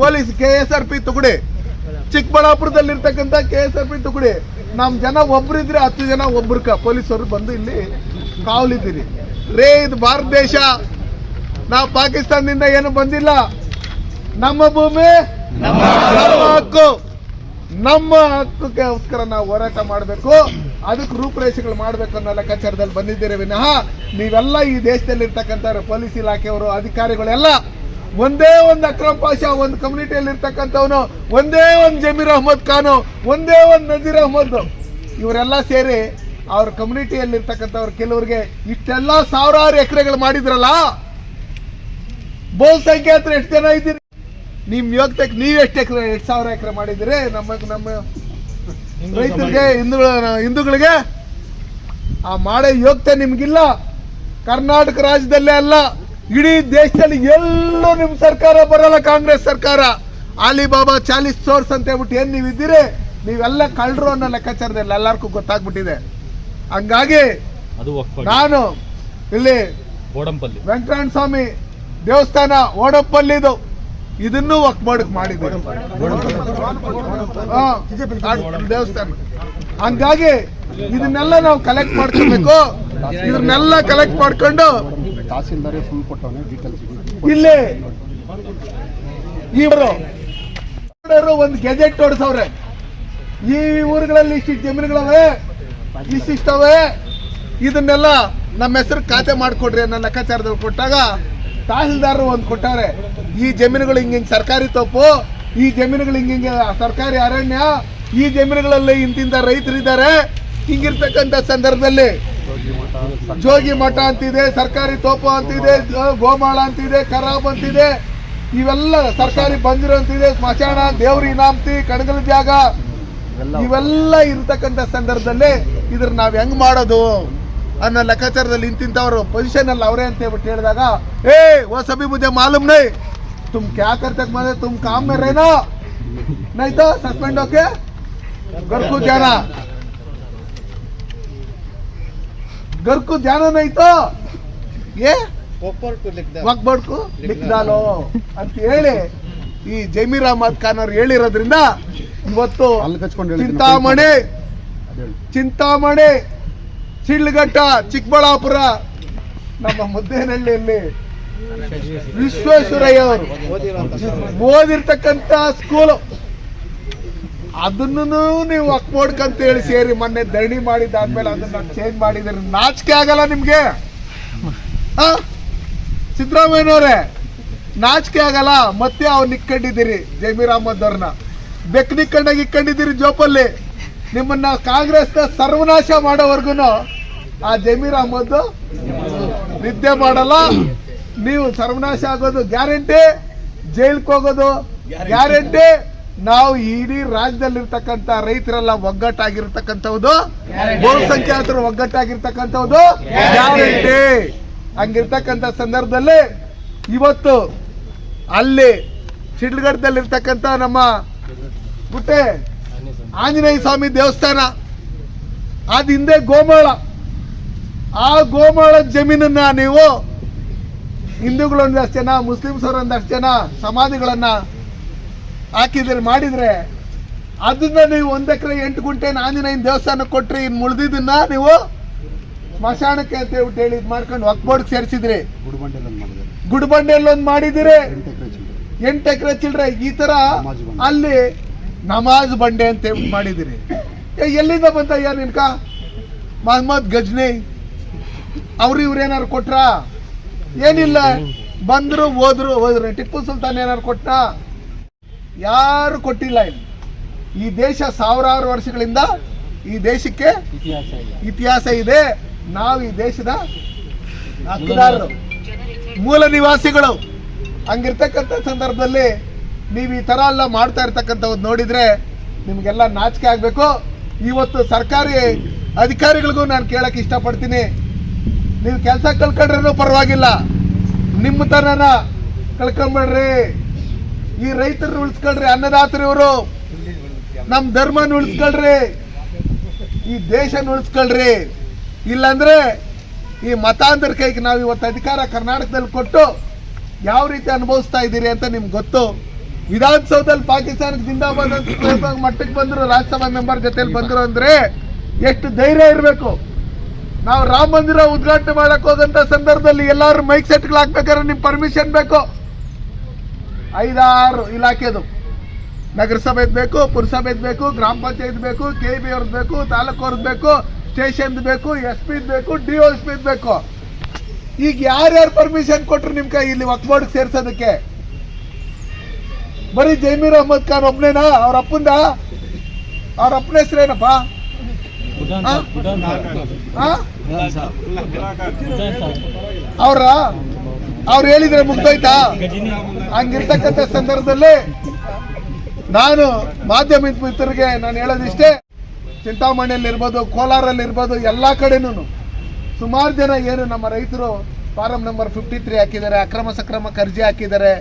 police K S R P ತುಗುಡಿ ಚಿಕ್ಕಬಳ್ಳಾಪುರದಲ್ಲಿ ಇರ್ತಕ್ಕಂಥ ಕೆ ಎಸ್ ಆರ್ ಪಿ ತುಗುಡಿ. ನಮ್ಮ ಜನ ಒಬ್ರಿದ್ರೆ ಹತ್ತು ಜನ ಒಬ್ರಕ ಪೊಲೀಸರು ಬಂದು ಇಲ್ಲಿ ಕಾವಲಿದ್ದೀರಿ. ರೇ, ಇದು ಭಾರತ ದೇಶ. ನಾವು ಪಾಕಿಸ್ತಾನದಿಂದ ಏನು ಬಂದಿಲ್ಲ. ನಮ್ಮ ಭೂಮಿ ನಮ್ಮ ಹಕ್ಕು. ನಮ್ಮ ಹಕ್ಕಕ್ಕೋಸ್ಕರ ನಾವು ಹೋರಾಟ ಮಾಡಬೇಕು. ಅದಕ್ಕೆ ರೂಪರೇಷೆಗಳು ಮಾಡಬೇಕು ಅನ್ನೋ ಲೆಕ್ಕಾಚಾರದಲ್ಲಿ ಬಂದಿದ್ದೀರಿ ವಿನಃ ನೀವೆಲ್ಲ ಈ ದೇಶದಲ್ಲಿ ಇರ್ತಕ್ಕಂಥ ಪೊಲೀಸ್ ಇಲಾಖೆಯವರು ಅಧಿಕಾರಿಗಳೆಲ್ಲ ಒಂದೇ ಒಂದು ಅಕ್ರಮ್ ಪಾಷಾ ಒಂದು ಕಮ್ಯುನಿಟಿಯಲ್ಲಿ ಇರ್ತಕ್ಕಂಥವನು ಒಂದೇ ಒಂದು ಜಮೀರ್ ಅಹಮದ್ ಖಾನು ಒಂದೇ ಒಂದು ನಜೀರ್ ಅಹಮದ್. ಇವರೆಲ್ಲ ಸೇರಿ ಅವ್ರ ಕಮ್ಯುನಿಟಿಯಲ್ಲಿ ಇರ್ತಕ್ಕಂಥವ್ರು ಕೆಲವರಿಗೆ ಇಷ್ಟೆಲ್ಲ ಸಾವಿರಾರು ಎಕರೆಗಳು ಮಾಡಿದ್ರಲ್ಲ? ಬಹುಸಂಖ್ಯಾತರು ಎಷ್ಟು ಜನ ಇದ್ದೀರಿ? ನಿಮ್ ಯೋಗ್ಯತೆಗೆ ನೀವು ಎಷ್ಟು ಎಕರೆ ಎರಡು ಸಾವಿರ ಎಕರೆ ಮಾಡಿದ್ರೆ ನಮ್ಮ ನಮ್ಮ ರೈತರಿಗೆ ಹಿಂದೂಗಳ ಹಿಂದೂಗಳಿಗೆ ಆ ಮಾಡೋ ಯೋಗ್ಯತೆ ನಿಮ್ಗಿಲ್ಲ. ಕರ್ನಾಟಕ ರಾಜ್ಯದಲ್ಲೇ ಅಲ್ಲ ಇಡೀ ದೇಶದಲ್ಲಿ ಎಲ್ಲೂ ನಿಮ್ಮ ಸರ್ಕಾರ ಬರಲ್ಲ ಕಾಂಗ್ರೆಸ್ ಸರ್ಕಾರ. ಆಲಿಬಾಬಾ ಚಾಲಿಸ್ ಸೋರ್ಸ್ ಅಂತ ಹೇಳ್ಬಿಟ್ಟು ಏನು ನೀವು ಇದ್ದೀರಿ ನೀವೆಲ್ಲ ಕಳ್ಳರು ಅನ್ನೋ ಲೆಕ್ಕಾಚಾರದಲ್ಲಿ ಎಲ್ಲರಿಗೂ ಗೊತ್ತಾಗ್ಬಿಟ್ಟಿದೆ. ಹಂಗಾಗಿ ನಾನು ಇಲ್ಲಿ ವೆಂಕಟರಾಯಣ ಸ್ವಾಮಿ ದೇವಸ್ಥಾನ ಓಡಪ್ಪಲ್ಲಿದು. ಇದನ್ನು ವಕ್ ಮಾಡಕ್ ಮಾಡಿದ್ದಾರೆ ಆ ದೇವಸ್ಥಾನ. ಹಂಗಾಗಿ ಇದನ್ನೆಲ್ಲ ನಾವು ಕಲೆಕ್ಟ್ ಮಾಡ್ಕೊಬೇಕು. ಇದನ್ನೆಲ್ಲ ಕಲೆಕ್ಟ್ ಮಾಡ್ಕೊಂಡು ಇಲ್ಲಿ ಇವರು ಒಂದು ಗೆಜೆಟ್ ತೋರಿಸವ್ರೆ. ಈ ಊರುಗಳಲ್ಲಿ ಇಷ್ಟಿಷ್ಟು ಜಮೀನುಗಳವೆ ಇಷ್ಟಿಷ್ಟವೆ ಇದನ್ನೆಲ್ಲ ನಮ್ಮ ಹೆಸರು ಖಾತೆ ಮಾಡಿಕೊಡ್ರಿ ಅನ್ನೋ ಲೆಕ್ಕಾಚಾರದಲ್ಲಿ ಕೊಟ್ಟಾಗ ತಹಸೀಲ್ದಾರರು ಒಂದು ಕೊಟ್ಟಾರೆ, ಈ ಜಮೀನುಗಳು ಹಿಂಗೆ ಸರ್ಕಾರಿ ತಪ್ಪು, ಈ ಜಮೀನುಗಳು ಹಿಂಗೆ ಸರ್ಕಾರಿ ಅರಣ್ಯ, ಈ ಜಮೀನುಗಳಲ್ಲಿ ಇಂತಿಂತ ರೈತರಿದ್ದಾರೆ. ಹಿಂಗಿರ್ತಕ್ಕಂಥ ಸಂದರ್ಭದಲ್ಲಿ ಜೋಗಿ ಮಠ ಅಂತಿದೆ, ಸರ್ಕಾರಿ ತೋಪು ಅಂತಿದೆ ಗೋಮಾಳ ಅಂತಿದೆ ಖರಾಬ್ ಅಂತಿದೆ. ಇವೆಲ್ಲ ಸರ್ಕಾರಿ ಬಂದಿರೋ ಅಂತಿದೆ, ಸ್ಮಶಾನ, ದೇವ್ರಿ ಇನಾಮ್ತಿ ಕಣಗಲ ಜಾಗ. ಇವೆಲ್ಲ ಇರತಕ್ಕಂಥ ಸಂದರ್ಭದಲ್ಲಿ ಇದ್ರ ನಾವ್ ಹೆಂಗ್ ಮಾಡೋದು? ಅನ್ನೋ ಲೆಕ್ಕಾಚಾರದಲ್ಲಿ ಇಂತಿಂಥವ್ರು ಪೊಸಿಷನಲ್ಲಿ ಅವರೇ ಅಂತ ಹೇಳ್ಬಿಟ್ಟು ಹೇಳಿದಾಗ ಏ ಓ ಸಭಿ ಮುದ್ದೆ ಮಾಲೂಮ್ ನೈ. ತುಮ್ ಕ್ಯಾ ಕರ್ತಕ್ ಮಾಡ ತುಮ್ ಕಾಮ್ ಮೇರೇನೋ ನೈತ ಸಸ್ಪೆಂಡ್ ಓಕೆ ಗರ್ಕು ಧ್ಯಾನ. ಗರ್ಕು ಧ್ಯಾನ ನೈತೋ? ಏ? ಒಗ್ಬಡ್ಕು ಲಿಕ್ದಾಲೋ? ಅಂತ ಹೇಳಿ ಈ ಜಮೀರ್ ಅಹಮದ್ ಖಾನ್ ಅವ್ರು ಹೇಳಿರೋದ್ರಿಂದ ಇವತ್ತು ಚಿಂತಾಮಣಿ ಚಿಂತಾಮಣಿ ಶಿಡ್ಲಘಟ್ಟ ಚಿಕ್ಕಬಳ್ಳಾಪುರ, ನಮ್ಮ ಮುದ್ದೇನಹಳ್ಳಿಯಲ್ಲಿ ವಿಶ್ವೇಶ್ವರಯ್ಯ ಅವರು ಓದಿರ್ತಕ್ಕಂಥ ಸ್ಕೂಲು ಅದನ್ನು ನೀವು ಬೋರ್ಡ್ ಅಂತ ಹೇಳಿ ಸೇರಿ ಮೊನ್ನೆ ಧರಣಿ ಮಾಡಿದ್ದಾದ್ಮೇಲೆ ಅದನ್ನ ಚೇಂಜ್ ಮಾಡಿದ್ರೆ ನಾಚಿಕೆ ಆಗಲ್ಲ ನಿಮ್ಗೆ? ಸಿದ್ದರಾಮಯ್ಯನವ್ರೆ, ನಾಚಿಕೆ ಆಗಲ್ಲ, ಮತ್ತೆ ಅವ್ರು ನಿಕ್ಕೊಂಡಿದ್ದೀರಿ ಜಮೀರ್ ಅಹಮದ್ ಅವ್ರನ್ನ. ಬೆಕ್ ನಿಕ್ಕೊಂಡಾಗ ಇಕ್ಕೊಂಡಿದ್ದೀರಿ ಜೋಪಲ್ಲಿ. ನಿಮ್ಮನ್ನ ಕಾಂಗ್ರೆಸ್ನ ಸರ್ವನಾಶ ಮಾಡೋವರ್ಗು ಆ ಜಮೀರ್ ಅಹಮದ್ ನಿದ್ದೆ ಮಾಡಲ್ಲ. ನೀವು ಸರ್ವನಾಶ ಆಗೋದು ಗ್ಯಾರಂಟಿ ಜೈಲ್ಗೆ ಹೋಗೋದು ಗ್ಯಾರಂಟಿ. ನಾವು ಇಡೀ ರಾಜ್ಯದಲ್ಲಿರ್ತಕ್ಕಂಥ ರೈತರೆಲ್ಲ ಒಗ್ಗಟ್ಟಾಗಿರ್ತಕ್ಕಂಥದ್ದು ಬಹುಸಂಖ್ಯಾತರು ಒಗ್ಗಟ್ಟಾಗಿರ್ತಕ್ಕಂಥವ್ದು ಗ್ಯಾರಂಟಿ. ಹಂಗಿರ್ತಕ್ಕಂಥ ಸಂದರ್ಭದಲ್ಲಿ ಇವತ್ತು ಅಲ್ಲಿ ಶಿಡ್ಲಘಟ್ಟದಲ್ಲಿರ್ತಕ್ಕಂಥ ನಮ್ಮ ಗುಟ್ಟೆ ಆಂಜನೇಯ ಸ್ವಾಮಿ ದೇವಸ್ಥಾನ ಅದ ಹಿಂದೆ ಗೋಮಾಳ. ಆ ಗೋಮಾಳ ಜಮೀನನ್ನ ನೀವು ಹಿಂದೂಗಳೊಂದಷ್ಟು ಜನ ಮುಸ್ಲಿಮ್ಸ್ ಅವರು ಒಂದಷ್ಟು ಜನ ಸಮಾಧಿಗಳನ್ನ ಹಾಕಿದ್ರೆ ಮಾಡಿದ್ರೆ ಅದನ್ನ ನೀವು ಒಂದ್ ಎಕರೆ ಎಂಟು ಗುಂಟೆ ಆಂಜನೇಯನ ದೇವಸ್ಥಾನ ಕೊಟ್ರಿ ಇನ್ ಮುಳ್ದಿದ್ದನ್ನ ನೀವು ಸ್ಮಶಾನಕ್ಕೆ ಅಂತ ಹೇಳ್ಬಿಟ್ಟು ಹೇಳಿ ಇದ್ ಮಾಡ್ಕೊಂಡು ಒಕ್ಬೋರ್ಡ್ ಸೇರಿಸಿದ್ರಿ. ಗುಡ್ಬಂಡೆಯಲ್ಲಿ ಒಂದ್ ಮಾಡಿದಿರಿ. ಎಂಟು ಎಕರೆ ಚಿಲ್ರೆ. ಈ ತರ ಅಲ್ಲಿ ನಮಾಜ್ ಬಂಡೆ ಅಂತ ಹೇಳ್ಬಿಟ್ಟು ಮಾಡಿದಿರಿ. ಎಲ್ಲಿಂದ ಬಂತ ಯಾರು ನಿನ್ಕ? ಮಹಮ್ಮದ್ ಗಜ್ನಿ. ಅವ್ರು ಇವ್ರು ಏನಾರು ಕೊಟ್ರ? ಏನಿಲ್ಲ. ಬಂದ್ರು ಹೋದ್ರು ಹೋದ್ರು. ಟಿಪ್ಪು ಸುಲ್ತಾನ್ ಏನಾರು ಕೊಟ್ಟ ಯಾರು ಕೊಟ್ಟಿಲ್ಲ ಇಲ್ಲಿ. ಈ ದೇಶ ಸಾವಿರಾರು ವರ್ಷಗಳಿಂದ ಈ ದೇಶಕ್ಕೆ ಇತಿಹಾಸ ಇತಿಹಾಸ ಇದೆ. ನಾವು ಈ ದೇಶದ ಹಕ್ಕುದಾರರು. ಮೂಲ ನಿವಾಸಿಗಳು. ಹಂಗಿರ್ತಕ್ಕಂಥ ಸಂದರ್ಭದಲ್ಲಿ ನೀವು ಈ ಥರ ಎಲ್ಲ ಮಾಡ್ತಾ ಇರ್ತಕ್ಕಂಥವ್ದು ನೋಡಿದ್ರೆ ನಿಮಗೆಲ್ಲ ನಾಚಿಕೆ ಆಗಬೇಕು. ಇವತ್ತು ಸರ್ಕಾರಿ ಅಧಿಕಾರಿಗಳಿಗೂ ನಾನು ಕೇಳಕ್ಕೆ ಇಷ್ಟಪಡ್ತೀನಿ. ನೀವು ಕೆಲಸ ಕಳ್ಕೊಂಡ್ರೂ ಪರವಾಗಿಲ್ಲ. ನಿಮ್ಮ ತನನ ಕಳ್ಕೊಂಬೇಡ್ರಿ ಈ ರೈತರನ್ನ ಉಳಿಸ್ಕೊಳ್ರಿ, ಅನ್ನದಾತರು ಇವರು. ನಮ್ಮ ಧರ್ಮನ ಉಳಿಸ್ಕೊಳ್ರಿ. ಈ ದೇಶನ ಉಳಿಸ್ಕೊಳ್ರಿ. ಇಲ್ಲಾಂದ್ರೆ ಈ ಮತಾಂತರ ಕೈಗೆ ನಾವು ಇವತ್ತು ಅಧಿಕಾರ ಕರ್ನಾಟಕದಲ್ಲಿ ಕೊಟ್ಟು ಯಾವ ರೀತಿ ಅನುಭವಿಸ್ತಾ ಇದ್ದೀರಿ ಅಂತ ನಿಮ್ಗೆ ಗೊತ್ತು. ವಿಧಾನಸೌಧದಲ್ಲಿ ಪಾಕಿಸ್ತಾನಕ್ಕೆ ಜಿಂದಾಬಾದ್ ಅಂತ ಮಟ್ಟಕ್ಕೆ ಬಂದರು, ರಾಜ್ಯಸಭಾ ಮೆಂಬರ್ ಜೊತೆಲಿ ಬಂದರು ಅಂದರೆ ಎಷ್ಟು ಧೈರ್ಯ ಇರಬೇಕು. ನಾವು ರಾಮ ಮಂದಿರ ಉದ್ಘಾಟನೆ ಮಾಡಕ್ ಹೋದಂತ ಸಂದರ್ಭದಲ್ಲಿ ಎಲ್ಲಾರು ಮೈಕ್ ಸೆಟ್ಗಳು ಹಾಕ್ಬೇಕಾದ್ರೆ ನಿಮ್ ಪರ್ಮಿಷನ್ ಬೇಕು. ಐದಾರು ಇಲಾಖೆದು. ನಗರಸಭೆದ್ ಬೇಕು ಪುರಸಭೆದ್ ಬೇಕು ಗ್ರಾಮ ಪಂಚಾಯತ್ ಬೇಕು ಕೆ ಬಿ ಅವ್ರದ್ದು ಬೇಕು ತಾಲೂಕು ಅವ್ರದ್ದು ಬೇಕು ಸ್ಟೇಷನ್ ಬೇಕು ಎಸ್ ಪಿ ಬೇಕು ಡಿ ಒ ಎಸ್ ಪಿ ಬೇಕು. ಈಗ ಯಾರ್ಯಾರು ಪರ್ಮಿಷನ್ ಕೊಟ್ರು ನಿಮ್ ಕೈ ಇಲ್ಲಿ ವಕ್ಬೋರ್ಡ್ ಸೇರ್ಸೋದಕ್ಕೆ? ಬರೀ ಜೈಮೀರ್ ಅಹಮದ್ ಖಾನ್ ಒಬ್ನೇನಾ? ಅವ್ರ ಅಪ್ಪಂದ? ಅವ್ರ ಅಪ್ಪನ ಹೆಸರೇನಪ್ಪ? ಅವ್ರ, ಅವ್ರು ಹೇಳಿದ್ರೆ ಮುಗ್ದೋಯ್ತಾ? ಹಂಗಿರ್ತಕ್ಕಂಥ ಸಂದರ್ಭದಲ್ಲಿ ನಾನು ಮಾಧ್ಯಮ ಮಿತ್ರರಿಗೆ ನಾನು ಹೇಳೋದಿಷ್ಟೇ ಚಿಂತಾಮಣಿಯಲ್ಲಿ ಇರ್ಬೋದು ಕೋಲಾರಲ್ಲಿ ಇರ್ಬೋದು ಎಲ್ಲ ಕಡೆನೂ ಸುಮಾರು ಜನ ಏನು ನಮ್ಮ ರೈತರು ಫಾರಂ ನಂಬರ್ ಫಿಫ್ಟಿ ತ್ರೀ ಹಾಕಿದ್ದಾರೆ, ಅಕ್ರಮ ಸಕ್ರಮ ಕರ್ಜಿ ಹಾಕಿದ್ದಾರೆ,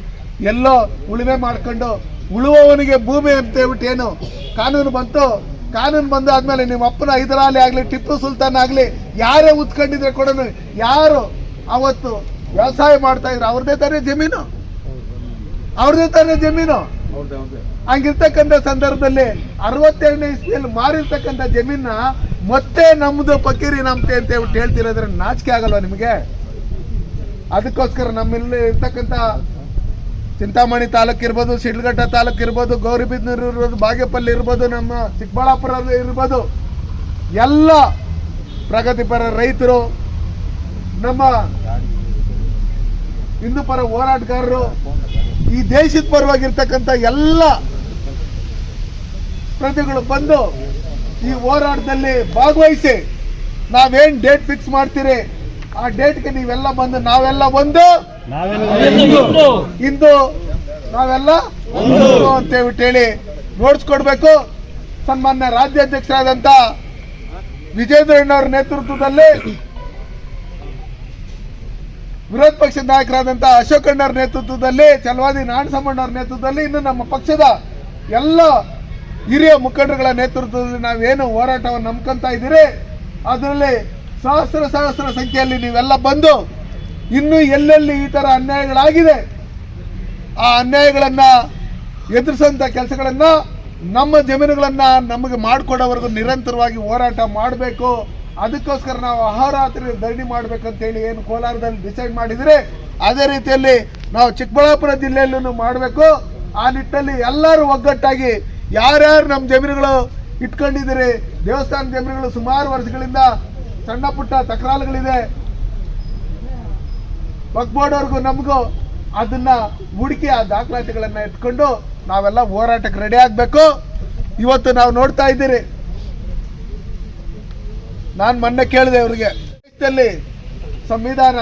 ಎಲ್ಲೋ ಉಳುಮೆ ಮಾಡ್ಕೊಂಡು ಉಳುವವನಿಗೆ ಭೂಮಿ ಅಂತ ಹೇಳ್ಬಿಟ್ಟು ಏನು ಕಾನೂನು ಬಂತು ಕಾನೂನು ಬಂದಾದ್ಮೇಲೆ ನಿಮ್ಮ ಅಪ್ಪನ ಹೈದರಾಲಿ ಆಗಲಿ, ಟಿಪ್ಪು ಸುಲ್ತಾನ್ ಆಗಲಿ, ಯಾರೇ ಉತ್ಕೊಂಡಿದ್ರೆ ಕೂಡ ಯಾರು ಅವತ್ತು ವ್ಯವಸಾಯ ಮಾಡ್ತಾ ಇದ್ರು ಅವ್ರದೇ ತಾನೇ ಜಮೀನು. ಅವ್ರದೇ ತಾನೇ ಜಮೀನು. ಹಂಗಿರ್ತಕ್ಕಂಥ ಸಂದರ್ಭದಲ್ಲಿ ಅರವತ್ತೆರಡನೇ ಇಸ್ವಿಯಲ್ಲಿ ಮಾರಿರ್ತಕ್ಕಂಥ ಜಮೀನ ಮತ್ತೆ ನಮ್ಮದು ಪಕೀರಿ ನಮ್ತೆ ಅಂತ ಹೇಳ್ಬಿಟ್ಟು ಹೇಳ್ತಿರೋದ್ರೆ ನಾಚಿಕೆ ಆಗಲ್ವಾ ನಿಮಗೆ? ಅದಕ್ಕೋಸ್ಕರ ನಮ್ಮಲ್ಲಿ ಇರ್ತಕ್ಕಂಥ ಚಿಂತಾಮಣಿ ತಾಲೂಕು ಇರ್ಬೋದು ಶಿಡ್ಲಘಟ್ಟ ತಾಲೂಕು ಇರ್ಬೋದು ಗೌರಿಬಿದನೂರು ಇರ್ಬೋದು, ಬಾಗೇಪಲ್ಲಿ ಇರ್ಬೋದು, ನಮ್ಮ ಚಿಕ್ಕಬಳ್ಳಾಪುರ ಇರ್ಬೋದು, ಎಲ್ಲ ಪ್ರಗತಿಪರ ರೈತರು, ನಮ್ಮ ಹಿಂದೂ ಪರ ಹೋರಾಟಗಾರರು, ಈ ದೇಶದ ಪರವಾಗಿರ್ತಕ್ಕಂಥ ಎಲ್ಲ ಪ್ರತಿಗಳು ಬಂದು ಈ ಹೋರಾಟದಲ್ಲಿ ಭಾಗವಹಿಸಿ ನಾವೇನು ಡೇಟ್ ಫಿಕ್ಸ್ ಮಾಡ್ತೀರಿ? ಆ ಡೇಟ್ಗೆ ನೀವೆಲ್ಲ ಬಂದು ನಾವೆಲ್ಲ ಒಂದು ಇಂದು ನಾವೆಲ್ಲ ಅಂತ ಹೇಳಿ ನೋಡ್ಸ್ಕೊಡ್ಬೇಕು ಸನ್ಮಾನ್ಯ ರಾಜ್ಯಾಧ್ಯಕ್ಷರಾದಂತ ವಿಜೇಂದ್ರಣ್ಣವ್ರ ನೇತೃತ್ವದಲ್ಲಿ ವಿರೋಧ ಪಕ್ಷದ ನಾಯಕರಾದಂತ ಅಶೋಕ್ ಅಣ್ಣವ್ರ ನೇತೃತ್ವದಲ್ಲಿ ಚಲವಾದಿ ನಾಣಸಮ್ಮಣ್ಣವ್ರ ನೇತೃತ್ವದಲ್ಲಿ ಇನ್ನು ನಮ್ಮ ಪಕ್ಷದ ಎಲ್ಲ ಹಿರಿಯ ಮುಖಂಡರುಗಳ ನೇತೃತ್ವದಲ್ಲಿ ನಾವೇನು ಹೋರಾಟವನ್ನು ನಂಬ್ಕೊಂತ ಇದ್ದೀರಿ? ಅದರಲ್ಲಿ ಸಹಸ್ರ ಸಹಸ್ರ ಸಂಖ್ಯೆಯಲ್ಲಿ ನೀವೆಲ್ಲ ಬಂದು ಇನ್ನು ಎಲ್ಲೆಲ್ಲಿ ಈ ಥರ ಅನ್ಯಾಯಗಳಾಗಿದೆ, ಆ ಅನ್ಯಾಯಗಳನ್ನ ಎದುರಿಸಂತ ಕೆಲಸಗಳನ್ನ ನಮ್ಮ ಜಮೀನುಗಳನ್ನ ನಮಗೆ ಮಾಡಿಕೊಡೋವರೆಗೂ ನಿರಂತರವಾಗಿ ಹೋರಾಟ ಮಾಡಬೇಕು. ಅದಕ್ಕೋಸ್ಕರ ನಾವು ಅಹೋರಾತ್ರಿ ಧರಣಿ ಮಾಡ್ಬೇಕಂತೇಳಿ ಏನು ಕೋಲಾರದಲ್ಲಿ ಡಿಸೈಡ್ ಮಾಡಿದರೆ, ಅದೇ ರೀತಿಯಲ್ಲಿ ನಾವು ಚಿಕ್ಕಬಳ್ಳಾಪುರ ಜಿಲ್ಲೆಯಲ್ಲೂ ಮಾಡಬೇಕು. ಆ ನಿಟ್ಟಲ್ಲಿ ಎಲ್ಲರೂ ಒಗ್ಗಟ್ಟಾಗಿ ಯಾರ್ಯಾರು ನಮ್ಮ ಜಮೀನುಗಳು ಇಟ್ಕೊಂಡಿದ್ದೀರಿ, ದೇವಸ್ಥಾನ ಜಮೀನುಗಳು ಸುಮಾರು ವರ್ಷಗಳಿಂದ ಸಣ್ಣ ಪುಟ್ಟ ತಕರಾರುಗಳಿದೆ ವಕ್ಬೋರ್ಡ್ವರೆಗೂ ನಮಗೂ ಅದನ್ನ ಹುಡುಕಿ ಆ ದಾಖಲಾತಿಗಳನ್ನ ಎತ್ಕೊಂಡು ನಾವೆಲ್ಲ ಹೋರಾಟಕ್ಕೆ ರೆಡಿ ಆಗಬೇಕು. ಇವತ್ತು ನಾವು ನೋಡ್ತಾ ಇದ್ದೀರಿ. ನಾನು ಮೊನ್ನೆ ಕೇಳಿದೆ ಅವರಿಗೆ. ಸಂವಿಧಾನ,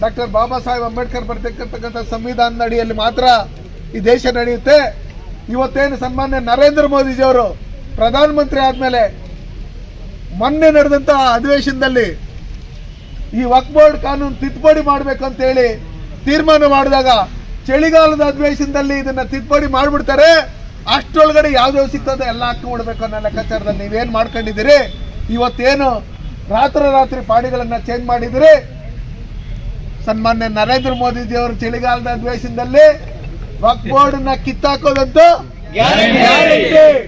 ಡಾಕ್ಟರ್ ಬಾಬಾ ಸಾಹೇಬ್ ಅಂಬೇಡ್ಕರ್ ಬರ್ತಕ್ಕಂಥ ಸಂವಿಧಾನದ ಅಡಿಯಲ್ಲಿ ಮಾತ್ರ ಈ ದೇಶ ನಡೆಯುತ್ತೆ. ಇವತ್ತೇನು ಸನ್ಮಾನ್ಯ ನರೇಂದ್ರ ಮೋದಿಜಿಯವರು ಪ್ರಧಾನಮಂತ್ರಿ ಆದಮೇಲೆ ಮೊನ್ನೆ ನಡೆದಂತಹ ಅಧಿವೇಶನದಲ್ಲಿ ಈ ವಕ್ ಬೋರ್ಡ್ ಕಾನೂನು ತಿದ್ದುಪಡಿ ಮಾಡ್ಬೇಕು ಅಂತ ಹೇಳಿ ತೀರ್ಮಾನ ಮಾಡಿದಾಗ ಚಳಿಗಾಲದ ಅಧಿವೇಶನದಲ್ಲಿ ಇದನ್ನ ತಿದ್ದುಪಡಿ ಮಾಡಿಬಿಡ್ತಾರೆ. ಅಷ್ಟರೊಳಗಡೆ ಯಾವ್ದು ಸಿಗ್ತದೆ ಎಲ್ಲ ಹಾಕೊಂಡ್ಬಿಡ್ಬೇಕು ಅನ್ನೋ ಲೆಕ್ಕಾಚಾರದಲ್ಲಿ ನೀವೇನು ಮಾಡ್ಕೊಂಡಿದ್ದೀರಿ? ಇವತ್ತೇನು ರಾತ್ರೋರಾತ್ರಿ ಪಾಡಿಗಳನ್ನ ಚೇಂಜ್ ಮಾಡಿದಿರಿ ಸನ್ಮಾನ್ಯ ನರೇಂದ್ರ ಮೋದಿ ಅವರು ಚಳಿಗಾಲದ ಅಧಿವೇಶನದಲ್ಲಿ ವಕ್ ಬೋರ್ಡ್ನ ಕಿತ್ತಾಕೋದಂತೂ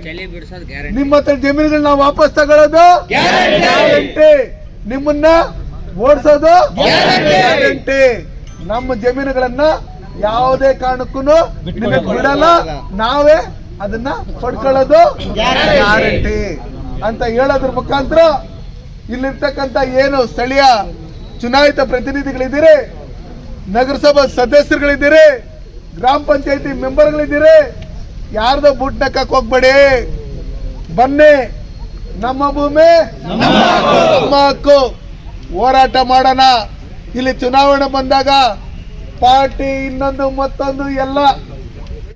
ಚಳಿ ಬಿಡ್ಸೋದು ಗ್ಯಾರಂಟಿ ನಿಮ್ಮ ಹತ್ರ ಜಮೀನುಗಳನ್ನ ವಾಪಸ್ ತಗೊಳ್ಳೋದು ಗ್ಯಾರಂಟಿ ನಿಮ್ಮನ್ನ ಓಡಿಸೋದು ಗ್ಯಾರಂಟಿ. ನಮ್ಮ ಜಮೀನುಗಳನ್ನ ಯಾವುದೇ ಕಾರಣಕ್ಕೂ ನಿಮಗೆ ಬಿಡಲ್ಲ. ನಾವೇ ಅದನ್ನ ಪಡ್ಕೊಳ್ಳೋದು ಗ್ಯಾರಂಟಿ. ಅಂತ ಹೇಳೋದ್ರ ಮುಖಾಂತರ ಇಲ್ಲಿರ್ತಕ್ಕಂಥ ಏನು ಸ್ಥಳೀಯ ಚುನಾಯಿತ ಪ್ರತಿನಿಧಿಗಳಿದ್ದೀರಿ ನಗರಸಭಾ ಸದಸ್ಯರುಗಳಿದ್ದೀರಿ ಗ್ರಾಮ ಪಂಚಾಯತಿ ಮೆಂಬರ್ಗಳಿದ್ದೀರಿ ಯಾರ್ದೋ ಬುಟ್ ನಕ್ಕಕ್ಕೆ ಹೋಗ್ಬೇಡಿ. ಬನ್ನಿ ನಮ್ಮ ಭೂಮಿ ನಮ್ಮ ಹಕ್ಕು. ಹೋರಾಟ ಮಾಡೋಣ. ಇಲ್ಲಿ ಚುನಾವಣೆ ಬಂದಾಗ ಪಾರ್ಟಿ ಇನ್ನೊಂದು ಮತ್ತೊಂದು ಎಲ್ಲ